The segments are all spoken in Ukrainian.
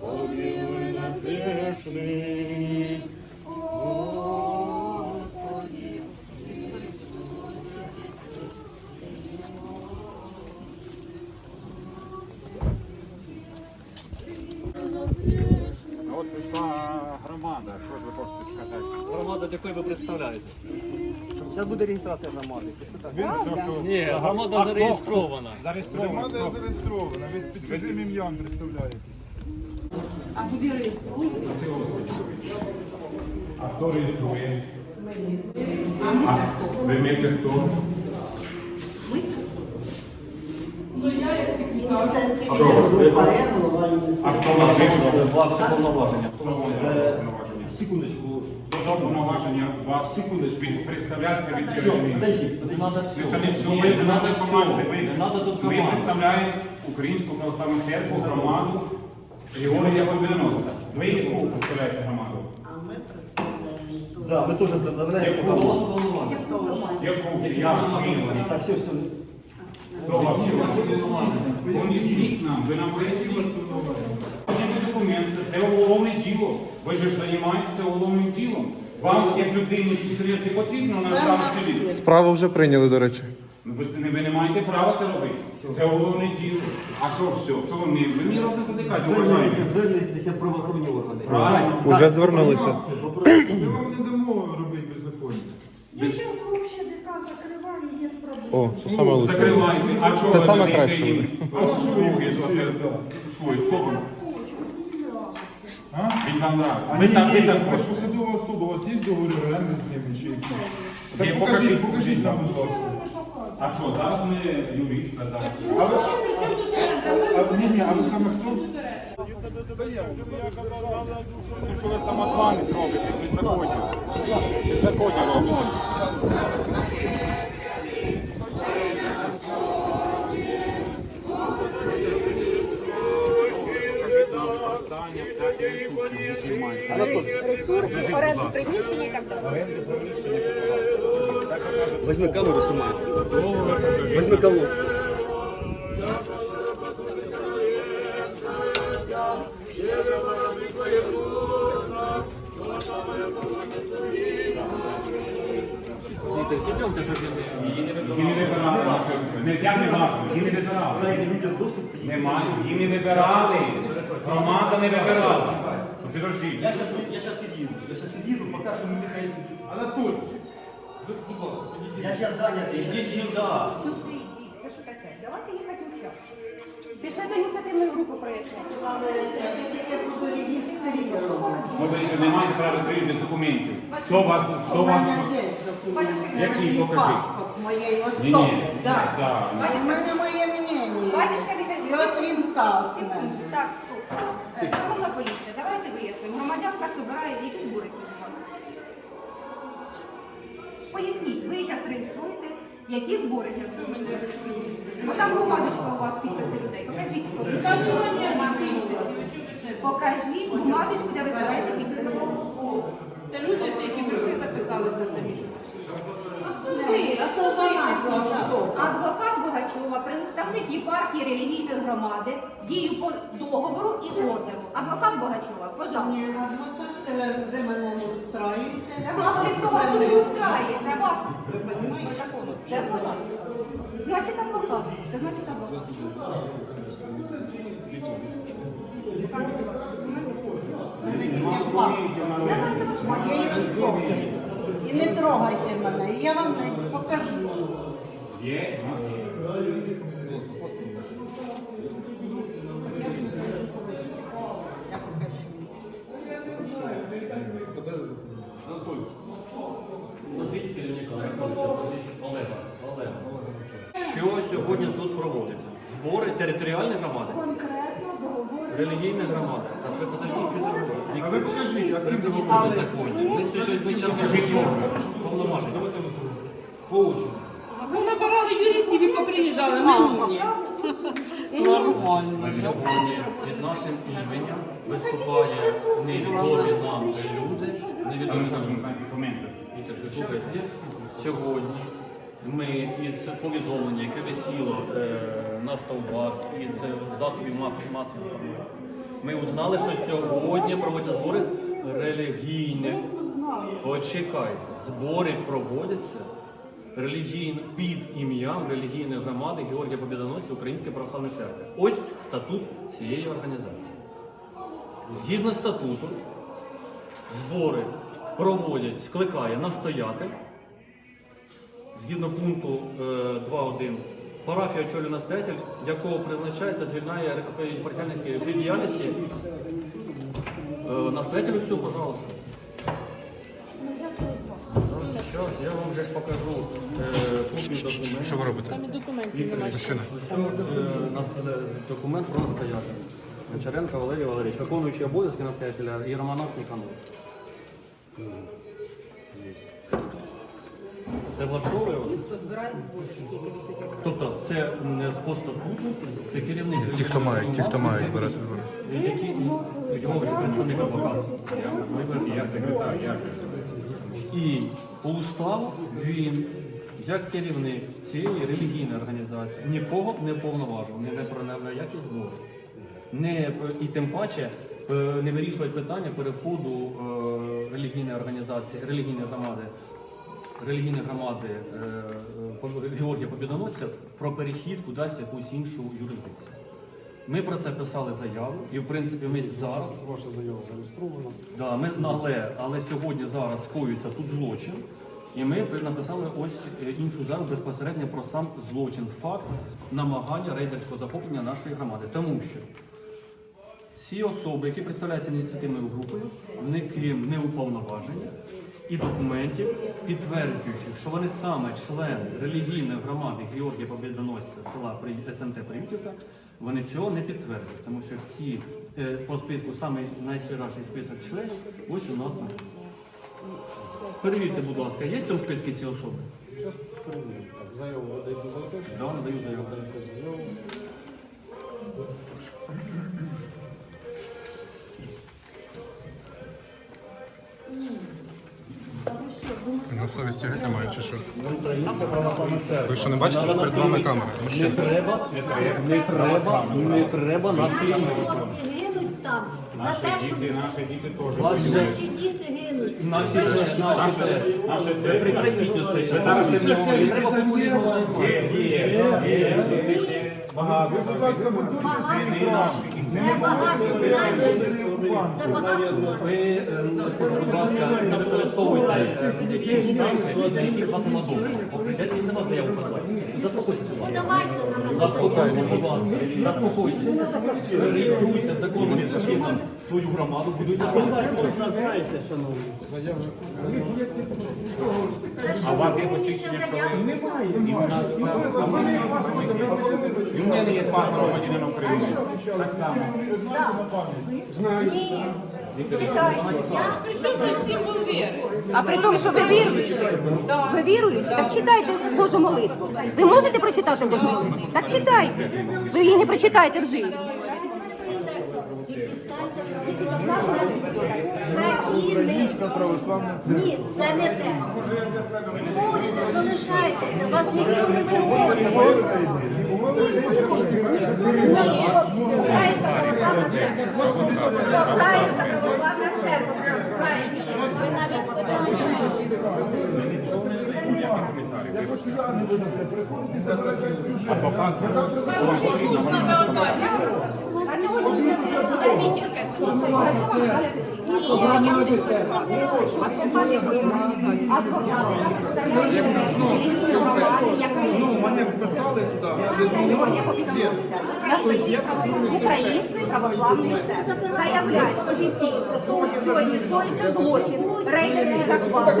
помилуй нас грешных. Господи, А от прийшла громада, що ж ви хочете сказати? Громада, якої ви представляєте? Зараз буде реєстрація громади. Ні, громада зареєстрована. Громада зареєстрована, ви під чужим ім'ям представляєтесь. А куди реєструють? А хто реєструє? А ви вмієте хто? Це що, голова А хто вас виконав? Ваші повноваження. Виконав повноваження? Секундочку. За повноваження вас Секундочку. від представлятися від керівника? все. Ну, ви не треба команди. Команди. представляєте Українську православну церкву, громаду Григорія Побідоносця. Ви яку представляєте громаду? Да, ми теж представляємо. Яку? Яку? Я змінювати. Так, все, все. Хто вас Поясніть нам, ви нам поясніть Покажіть документи, це уголовне діло. Ви ж займаєтеся уголовним ділом. Вам, як людині, не потрібно на самому Справу вже прийняли, до речі. Ну, ви, це не- ви не маєте права це робити. Це уголовне діло. А що все? Що ви мені? Ви мені робите затикати? Звернутися, звернутися в правоохоронні органи. Правильно. Уже звернулися. Ми вам не дамо робити беззаконня. Я сейчас вообще ДК закрываю, нет проблем. О, це саме лучше. Закривайте. А чого Це ви саме краще їм услуги? Оце свої? Хто вам? А? Він вам нравиться. А Ви ні, там, ви там ви ж посадова особа, у вас є договір оренди з ними чи? Ні, Так покажіть, покажіть, нам, будь ласка. А що, зараз ми юриста, так? А ви, а, ні, ні, а ви саме хто? Тому що ви самозванець робите, беззаконня. Беззаконня робите. Оренду приміщення і так далі. Возьми камеру, снимай. Возьми Її не вибирали. Не я не бачу, її не вибирали. Немає, її не. Громада не вибирала. Ну, Я зараз під'їду. Я зараз під'їду, поки що ми нехай. Анатолій, Я зараз зайнятий. Йдіть сюди. Сюди йдіть. Це що таке? Давайте їхати в час. Пішли до ініціативної групи. Ну, ви ще не маєте права реєструвати без документів. Хто вас, хто вас, який, покажіть. паспорт моєї Ні, особи. ні, Так. да. У мене моє мнення. Батюшка І от він так. мене. Так, стоп. Е, Шановна поліція, давайте вияснимо. Громадянка збирає які збори? Поясніть, ви зараз реєструєте, які збори зараз робите? Бо там бумажечка у вас підписи людей. Покажіть. Покажіть бумажечку, де ви збираєте підписи. Це люди, які прийшли, записалися самі. Адвокат Богачова, представник єпархії релігійної громади, дію по договору і ордеру. Адвокат Богачова, Ні, адвокат, це ви мене не устраюєте. Мало від того, що не устраює, це вас. Ви розумієте? Це адвокат. Значить адвокат. Це значить адвокат. Ваш Моєї особи. І не трогайте мене, і я вам не покажу. Є. Що сьогодні тут проводиться? Збори територіальної громади? Конкретно договор. Релігійна громада. Та ви подождіть від а ви покажіть, а з ким Це договорилися? незаконні. Ми сьогодні звичайно повноважень. Ми набирали юристів і поприїжджали, ми умні. Ми сьогодні під нашим іменем виступає невідомі нам люди, невідомі нам Документи. Віктор, слухайте, сьогодні ми із повідомлення, яке висіло е, на стовбах із засобів мас- масової інформації, Ми узнали, що сьогодні проводяться збори релігійні. Почекайте, збори проводяться релігійно під ім'ям релігійної громади Георгія Побєдоносця Української православної церкви. Ось статут цієї організації. Згідно статуту, збори проводять, скликає настоятель. Згідно пункту е, 2.1, парафія очолює настоятель, якого призначає та звільняє єпархіальних від діяльності. Е, настоятель все, пожалуйста. Зараз я вам вже покажу е, копію документу. Що ви робите? Там і документів немає. Мужчина. Е, нас- е, документ про настоятеля. Гончаренко Валерій Валерійович, виконуючий обов'язки настоятеля і Романов Ніканов. Це влаштовує вас? Ті, хто збирає збори, які ви сьогодні Тобто це м, з по статуту, це керівник. Ті, хто мають, ті, хто мають збирати збори. Які його представник адвокат. Я секретар, я. І по уставу він, як керівник цієї релігійної організації, нікого б не повноважував, не про на які збори. Не, і тим паче е, не вирішувати питання переходу е, релігійної організації, релігійної громади, релігійної громади е, е, Георгія Побідоносця про перехід кудись якусь іншу юрисдикцію. Ми про це писали заяву, і в принципі ми зараз Ваша заява зареєстрована. Да, ми, але, але сьогодні зараз скоюється тут злочин, і ми написали ось е, іншу заяву безпосередньо про сам злочин, факт намагання рейдерського захоплення нашої громади. Тому що ці особи, які представляються ініціативною групою, не крім неуповноваження і документів, підтверджуючих, що вони саме члени релігійної громади Георгія Побєдоносця села При- СМТ Привітівка, вони цього не підтверджують, тому що всі е, по списку саме найсвіжіший список членів ось у нас. на- Перевірте, будь ласка, є в цьому списку ці особи? Перевірю, Так, заяву ви даєте? Да, надаю заяву. На совісті геть немає, чи що? Ви що не бачите, що перед вами камера? Не Мужчина. треба, не треба, не треба нас. Хлопці гинуть там за те, що Діти, наші діти теж. Наші діти гинуть. Наші теж, наші теж. Наші Ви прекратіть оце. Ви зараз не Не треба популізму займатися. Багато. Будь ласка, будьте Це багато значить. Це багато значить. Ви, е, будь ласка, не використовуйте е, ті штампи, на які вас нема добре. Бо прийдеться і на вас заяву подавати. Заспокойтеся, Заспокойтеся, будь ласка. Заспокойтеся. Реєструйте законним чином свою громаду, будуйте А у вас є посвідчення, що ви і в мене є паспорт громадянина України. Так само. Ні. А при тому, що ви віруючі, ви віруючі, так читайте Божу молитву. Ви можете прочитати Божу молитву? Так читайте. Ви її не прочитаєте в житті. Православна Ні, це не те. Будьте, залишайтеся, вас ніхто не вивозить. Ніхто не завозить. Українська православна церква. Українська православна церква. Українська. Ви навіть питання. А сьогодні ж А звідки таке слово? адвокат організації? Ну, мене православної церкви. Офіційно, що сьогодні скоїться злочин, рейдерський захват,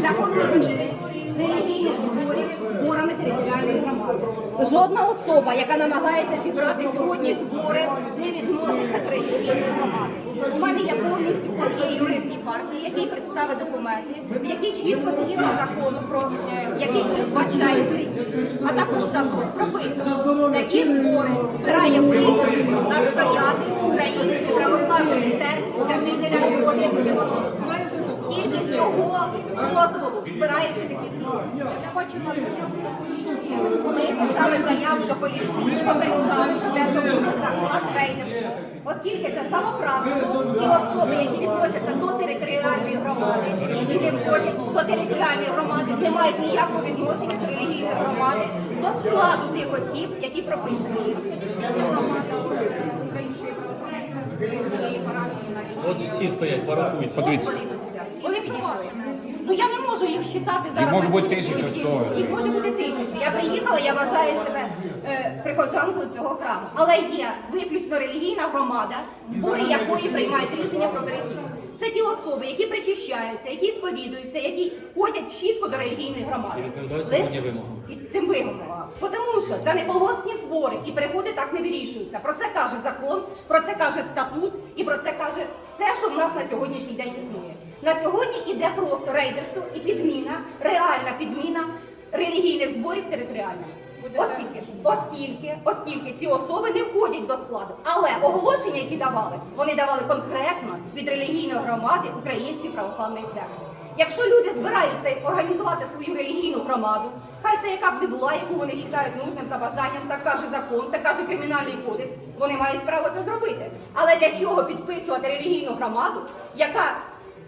шляхом відміни релігійних зборів зборами територіальної громади. Жодна особа, яка намагається зібрати сьогодні збори, не відноситься до релігійної громади. У мене є повністю от є юрист партії, який представить документи, які чітко згідно закону про е, який передбачає перехід, а також статут прописано. Такі збори збирає настояти Української православної церкви. Тільки з його дозволу збираються такі збори. Я вас Ми писали заяву до поліції і попереджали, те, що буде захват рейдерства. Оскільки це самоправство і особи, які відносяться до територіальної громади і не входять до територіальної громади, не мають ніякого відношення до релігійної громади, до складу тих осіб, які прописані. От всі стоять, порахуйте. Подивіться. Вони підійшли. Ну я не можу їх вважати зараз. може бути тисяча, день. сто. Їх може бути тисячу. Я приїхала, я вважаю себе е, прихожанкою цього храму. Але є виключно релігійна громада, збори якої приймають рішення про перехід. Це ті особи, які причащаються, які сповідуються, які входять чітко до релігійної громади. Лиш- сьогодні цим вимогам. Тому що це не колгоспні збори і переходи так не вирішуються. Про це каже закон, про це каже статут і про це каже все, що в нас на сьогоднішній день існує. На сьогодні іде просто рейдерство і підміна, реальна підміна релігійних зборів територіальних. Оскільки, оскільки, оскільки ці особи не входять до складу. Але оголошення, які давали, вони давали конкретно від релігійної громади Української православної церкви. Якщо люди збираються організувати свою релігійну громаду, хай це яка б не була, яку вони вважають нужним за бажанням, так каже закон, так каже кримінальний кодекс, вони мають право це зробити. Але для чого підписувати релігійну громаду, яка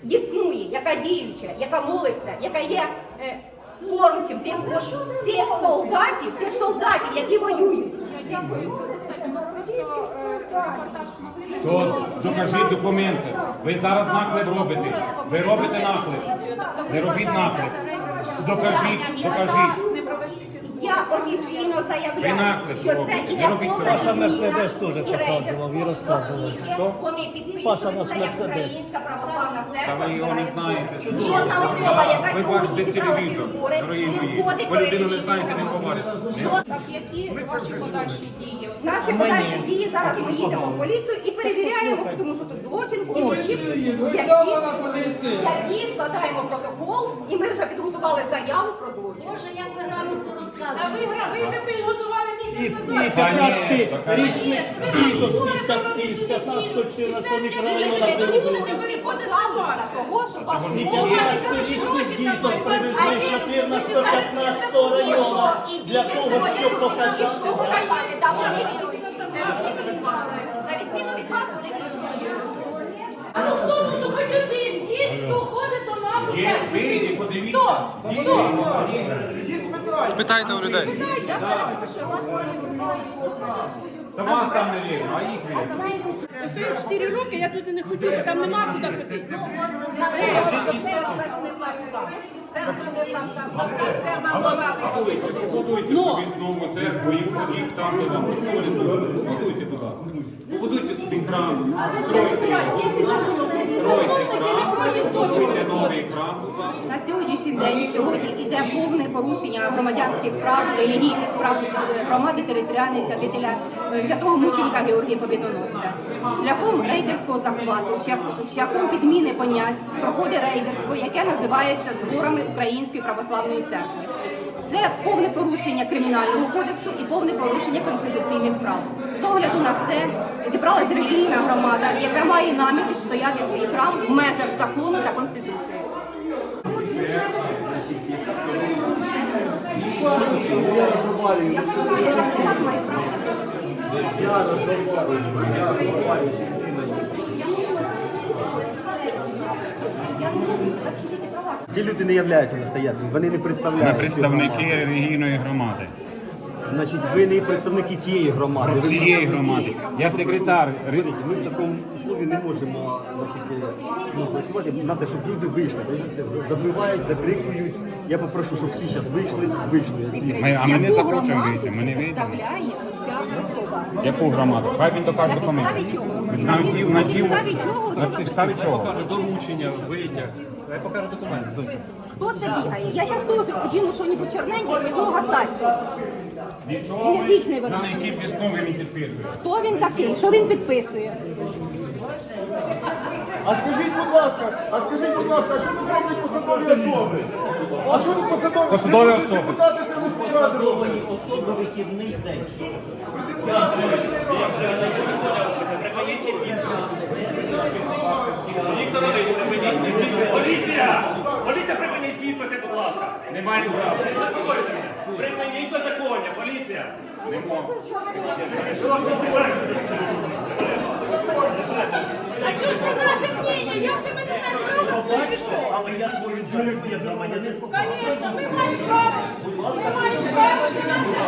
існує, яка діюча, яка молиться, яка є е, кормчим тих, тих солдатів, тих солдатів, які воюють. То докажіть документи. Ви зараз наклеп робите. Ви робите наклеп. Не робіть наклеп. Докажіть, докажіть. Офіційно заявляю, наклеп що це робите. іде Не робіть повна цього. підміна Мерседес теж і показував і рейдерство, розказував. оскільки вони підписуються як Українська православна Та церква. ви його не знаєте. Жодна особа, яка Ви бачите сьогодні зібрала ці телевізор, збори, дорогі не мої. входить Ви до людину не знаєте, не. Так, які ваші подальші дії? Наші подальші дії зараз ми їдемо в поліцію і перевіряємо, тому що тут злочин, всі осіб, які, складаємо протокол, і ми вже підготували заяву про злочин. Боже, як ви грамотно розказуєте. Гра- ви вже підготували місяць назад. 15 річних діток із 15-14 мікрорайонах привезли. Що ваш 15-річних діток привезли 14-15 району для того, щоб показати. показати, вони віруючі. На відміну від вас. На відміну від вас вони віруючі. Ну хто тут хоч один є, хто ходить до нас у Є, церкву? подивіться. Хто? Є, Хто? є. Спитайте у людей. Та вас там не вірно, а їх вірно. Ось 4 роки, я туди не хочу, там нема куди ходити. Побудуйте собі знову церкву і ходіть там, де вам чого не служить. Побудуйте, будь ласка. Побудуйте собі храм, стройте його, На сьогоднішній день сьогодні йде повне порушення громадянських прав, релігійних прав громади територіальної святителя е, святого мученика Георгія Побідоносця. Шляхом рейдерського захвату, шляхом підміни понять проходить рейдерство, яке називається зборами Української православної церкви. Це повне порушення кримінального кодексу і повне порушення конституційних прав. З огляду на це зібралась релігійна громада, яка має намір відстояти свій храм в межах закону та конституції. Я розмовляю, Я громад маю право. я розмовляю, я розмовляю з людиною. Ці люди не являються настоятелями, вони не представляють. Ми представники релігійної громади. Значить, ви не представники цієї громади. ви Цієї громади. Я секретар. ре- Смотрите, ми в такому услові не можемо значить, ну, працювати. Треба, щоб люди вийшли. розумієте? Забивають, закрикують. Я попрошу, щоб всі зараз вийшли, вийшли. Всі. Ми, а ми не Яку захочемо громаду вийти, ми не вийдемо. представляє оця особа? Яку громаду? Хай він докаже На документи. підставі чого? На на підставі чого? На підставі чого? Покаже доручення, витяг. Я покажу документи. Хто це бігає? Я зараз теж одіну щось чорненьке і почну гасати. Від чого ви на які підстави він підписує? Хто він такий? Що він підписує? А скажіть, будь ласка, а скажіть, будь ласка, а що тут роблять посадові особи? А що тут посадові Посадові особи. Депутати селищної ради роблять? особи вихідний день. Вікторович, припиніть. Поліція! Поліція, припиніть підписи, будь ласка. Немає права. Заспокойтеся. Припиніть беззаконня, поліція. А чого це наше мнення? Як це ми не маємо права що? Але я свою думку, як громадянин, Звісно, ми маємо право. Ми маємо право, це наше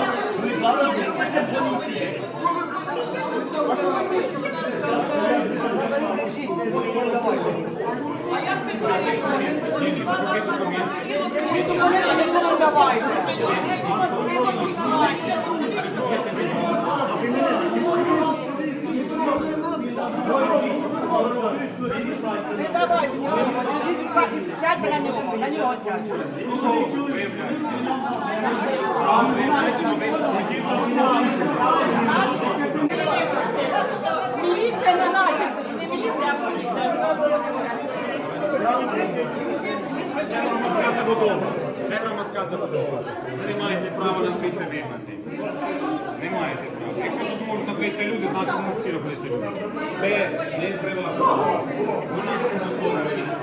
Не давайте, не давайте. Сядьте на нього, на нього сядьте. Міліція на нашій стороні, не міліція, а поліція. Це громадська забудова. Ви не маєте права на звідси вигнати. Не маєте права. Якщо тут можуть битися люди, значить ми всі робити люди. Це не приватна. Вона нас не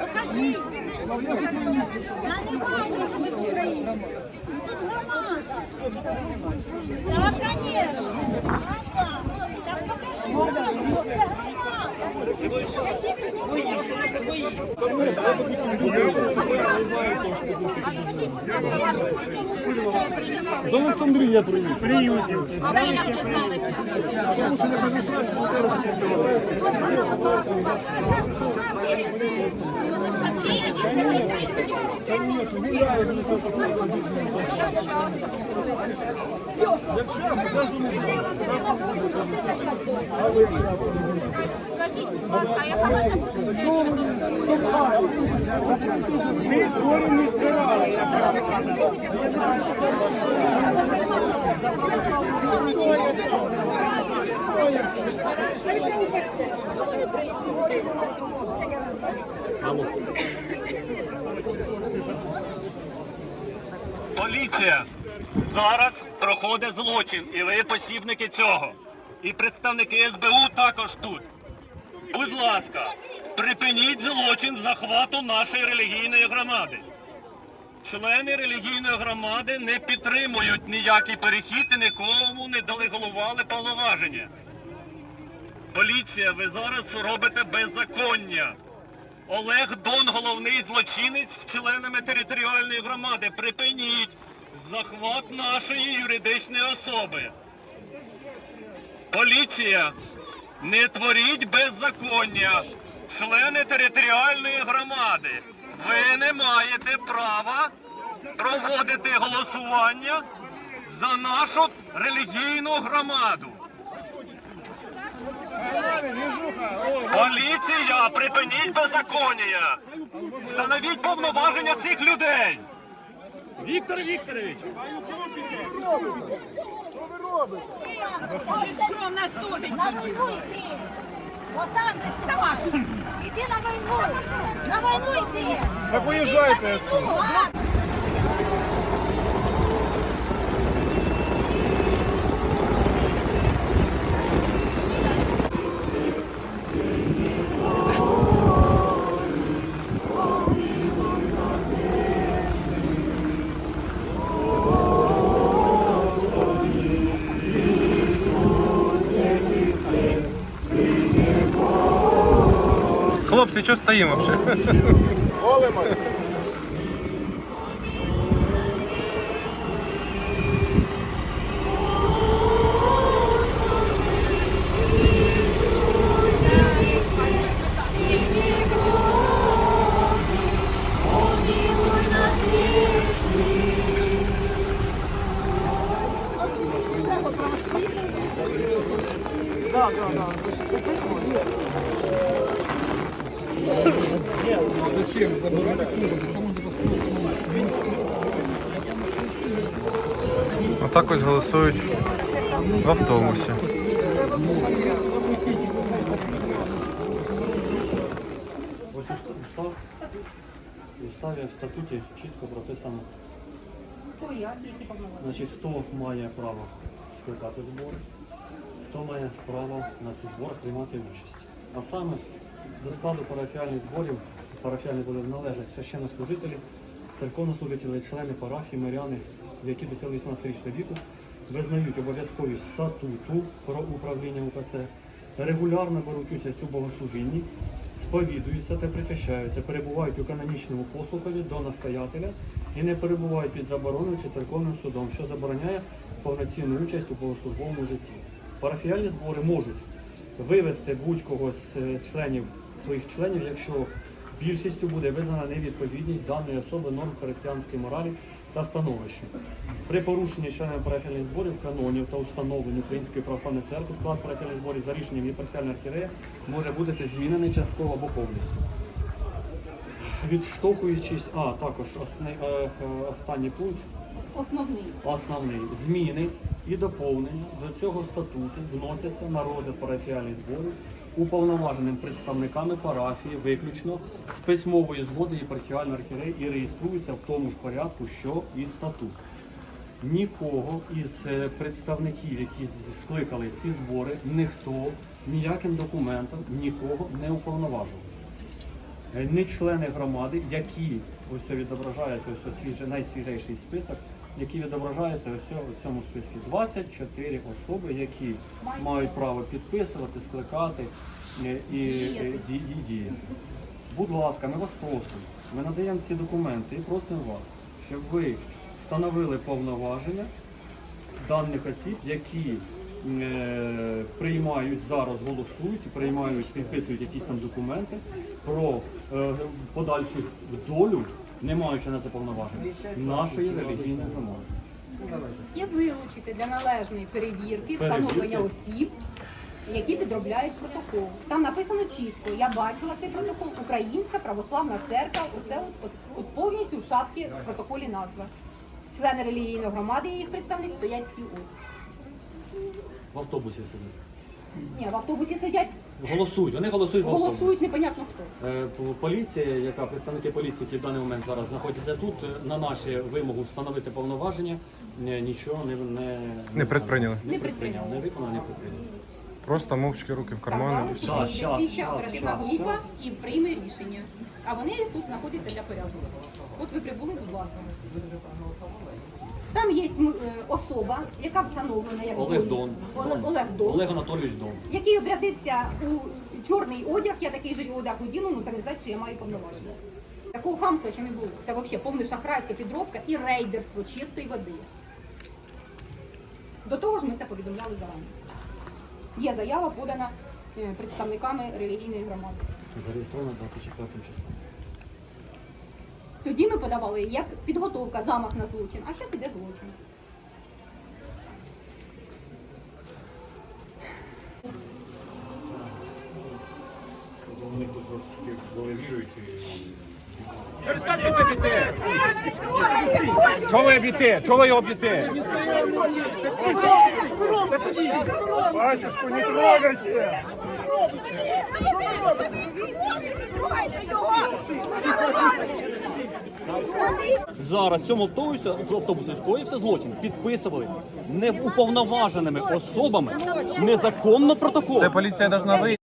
Покажи. Я не маю, що ми в Україні. Тут громада. Да, звісно. Ага. Так покажи. Ну, Це громада. А скажіть, будь ласка, вашу позицію, де ви приїхали? З? Тому що я кажу, краще з Скажіть, будь ласка, а яка ваша позиція? Поліція! Зараз проходить злочин, і ви посібники цього. І представники СБУ також тут. Будь ласка, припиніть злочин захвату нашої релігійної громади. Члени релігійної громади не підтримують ніякий перехід і нікому не делегували повноваження. Поліція, ви зараз робите беззаконня. Олег Дон, головний злочинець з членами територіальної громади. Припиніть захват нашої юридичної особи. Поліція, не творіть беззаконня. Члени територіальної громади. Ви не маєте права проводити голосування за нашу релігійну громаду. Поліція, припиніть беззаконня! Встановіть повноваження цих людей! Віктор Вікторович! Що ви робите? Що в нас тут? На війну йди. Отак ви це ваше. Іди на війну. На війну йди. Так уїжджайте Хлопці, стоїмо взагалі? Молимося. Отак ось голосують в автобусі. В уставі в статуті чітко прописано, значить, хто має право скликати збори, хто має право на ці збори приймати участь. А саме до складу парафіальних зборів парафіальні зборів належать священнослужителі, церковнослужителі, члени парафії, миряни, які досягли 18-річного віку, визнають обов'язковість статуту про управління УПЦ, регулярно беруть участь у богослужінні, сповідуються та причащаються, перебувають у канонічному послухові до настоятеля і не перебувають під забороною чи церковним судом, що забороняє повноцінну участь у богослужбовому житті. Парафіальні збори можуть вивести будь-кого з е, членів своїх членів, якщо більшістю буде визнана невідповідність даної особи норм християнської моралі та становища. При порушенні членами парафіальних зборів, канонів та установлень Української православної церкви склад парафіальних зборів за рішенням єпархіальної архірея може бути змінений частково або повністю. Відштовхуючись, а також осни- е, е, останній пункт Основний. Основні зміни і доповнення до цього статуту вносяться на розгляд парафіальних зборів уповноваженим представниками парафії виключно з письмової згоди єпархіальної архіреї і реєструються в тому ж порядку, що і статут. Нікого із е, представників, які скликали ці збори, ніхто ніяким документом нікого не уповноважував. Не члени громади, які ось відображається ось найсвіжейший список, який відображається ось в цьому списку. 24 особи, які мають право підписувати, скликати е, і е, ді- ді- діяти. Будь ласка, ми вас просимо. Ми надаємо ці документи і просимо вас, щоб ви встановили повноваження даних осіб, які е, приймають зараз, голосують, приймають, підписують якісь там документи про е, подальшу долю, не маючи на це повноваження, нашої релігійної громади. І вилучити для належної перевірки, Перевірки. встановлення осіб, які підробляють протокол. Там написано чітко, я бачила цей протокол, Українська православна церква, оце от, от, от повністю в шапці в протоколі назва. Члени релігійної громади і їх представник стоять всі ось. В автобусі сидять. Ні, в автобусі сидять, Голосують, вони голосують в голосують непонятно хто. Е, Поліція, яка представники поліції, які в даний момент зараз знаходяться тут, е, на наші вимогу встановити повноваження, е, нічого не, не, Не предприйняли. Не предприйняли, не виконали, не предприйняли. Просто мовчки руки в кармани. Сказали, що Щас, щас, слідча щас, оперативна щас, група щас. і прийме рішення. А вони тут знаходяться для порядку. От ви прибули, будь ласка. Там є е, особа, яка встановлена як Олег Дон. Дон. Олег, Олег Дон, Олег Анатолійович Дон. який обрядився у чорний одяг, я такий же одяг одіну, ну це не значить, що я маю повноваження. Такого хамства ще не було. Це взагалі повне шахрайська підробка і рейдерство чистої води. До того ж ми це повідомляли зарані. Є заява подана е, представниками релігійної громади. Зареєстровано 24 числом. Тоді ми подавали як підготовка, замах на злочин, а зараз іде злочин. Вони тут трошки були віруючі. Чого ви б'єте? Чого ви його б'єте? Батюшку, не трогайте! Зараз в цьому автобусі, автобусі скоївся злочин, підписувались неуповноваженими особами незаконно протокол. Це поліція должна вийти.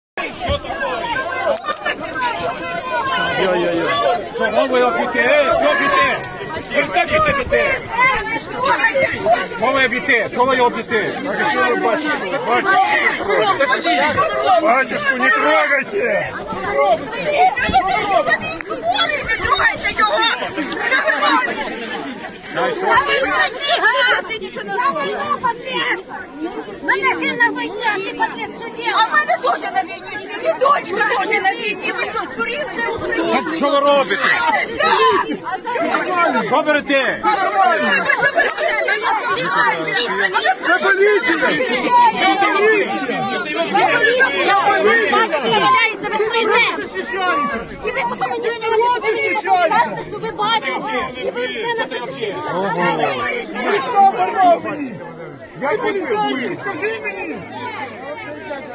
Чого ви його чого б'єте! Чого ви б'єте? Чого ви його б'єте? Що ви? Батюшку, батюшку, не трогайте! Ти нічого не робиш. Мене син на війні, а в мене теж на війні. І дочка теж на війні. Ви що, здурівши Україну? Що ви робите? Що берете? І ви потім мені скажете, ви мені що ви бачили, і ви все на 360. Я поліцейський, скажи мені!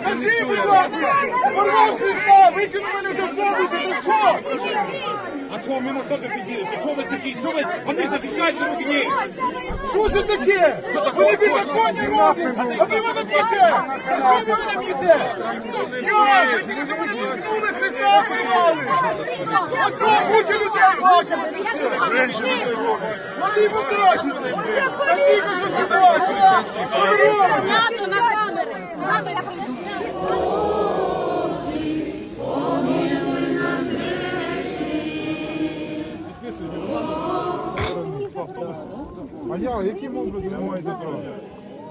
Скажи, будь ласка! Порвав Христа, викинув мене з автобуса, ти що? А чого мимо теж підійдете? Чого ви такі? Чого ви? Вони захищають руки ні! Що це таке? Ви беззаконня робите! А ви мене б'єте! А що ви мене б'єте? Йой, ви тільки що викинули Христа, порвали! А що, куча людей? На цій покажі! На тільки що все бачить! Що ви робите? Нато на камери. Нато, А я, яким образом ви маєте право?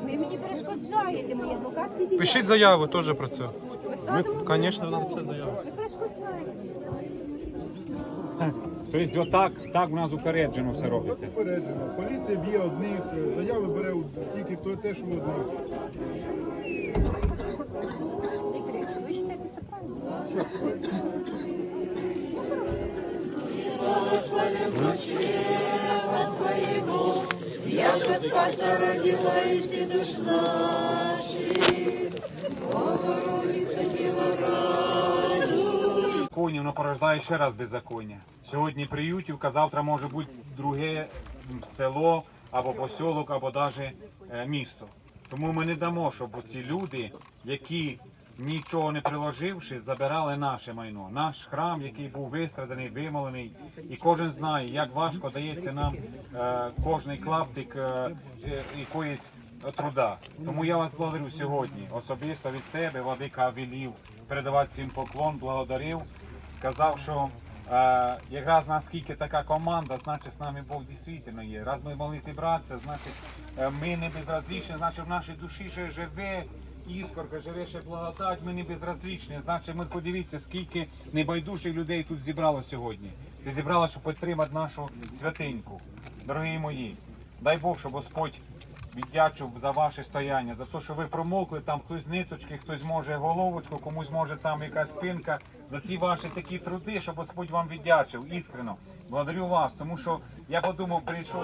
Ви мені перешкоджаєте, мої адвокатські дії. Пишіть заяву теж про це. Писатиму Звісно, напишіть заяву. Ви перешкоджаєте. Тобто отак, так в нас упереджено все робиться. Попереджено. Поліція б'є одних, заяви бере тільки хто теж у одних. Вікторе, ви вважаєте це правильно? Беззаконня, воно порождає ще раз беззаконня. Сьогодні приютівка, завтра може бути друге село або посілок, або навіть місто. Тому ми не дамо, щоб ці люди, які нічого не приложивши, забирали наше майно, наш храм, який був вистраданий, вимолений, і кожен знає, як важко дається нам е, кожний клаптик е, е, якоїсь труда. Тому я вас благодарю сьогодні особисто від себе, Владика Авілів, передавати всім поклон, благодарив. Сказав, що е, якраз наскільки така команда, значить з нами Бог дійсно є. Раз ми могли зібратися, значить е, ми не безразлічні, значить в нашій душі ще живе іскорка, живе ще благодать, ми не безразлічні. Значить, ми подивіться, скільки небайдужих людей тут зібрало сьогодні. Це зібрало, щоб підтримати нашу святиньку. Дорогі мої, дай Бог, щоб Господь віддячив за ваше стояння, за те, що ви промокли, там хтось ниточки, хтось може головочку, комусь може там якась спинка, за ці ваші такі труди, щоб Господь вам віддячив іскрено. Благодарю вас, тому що я подумав, прийшов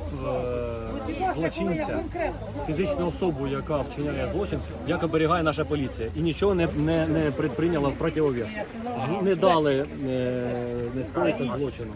злочинця, фізичну особу, яка вчиняє злочин, як оберігає наша поліція, і нічого не, не, не предприйняла в противовес. Не дали не, не скоїться злочину.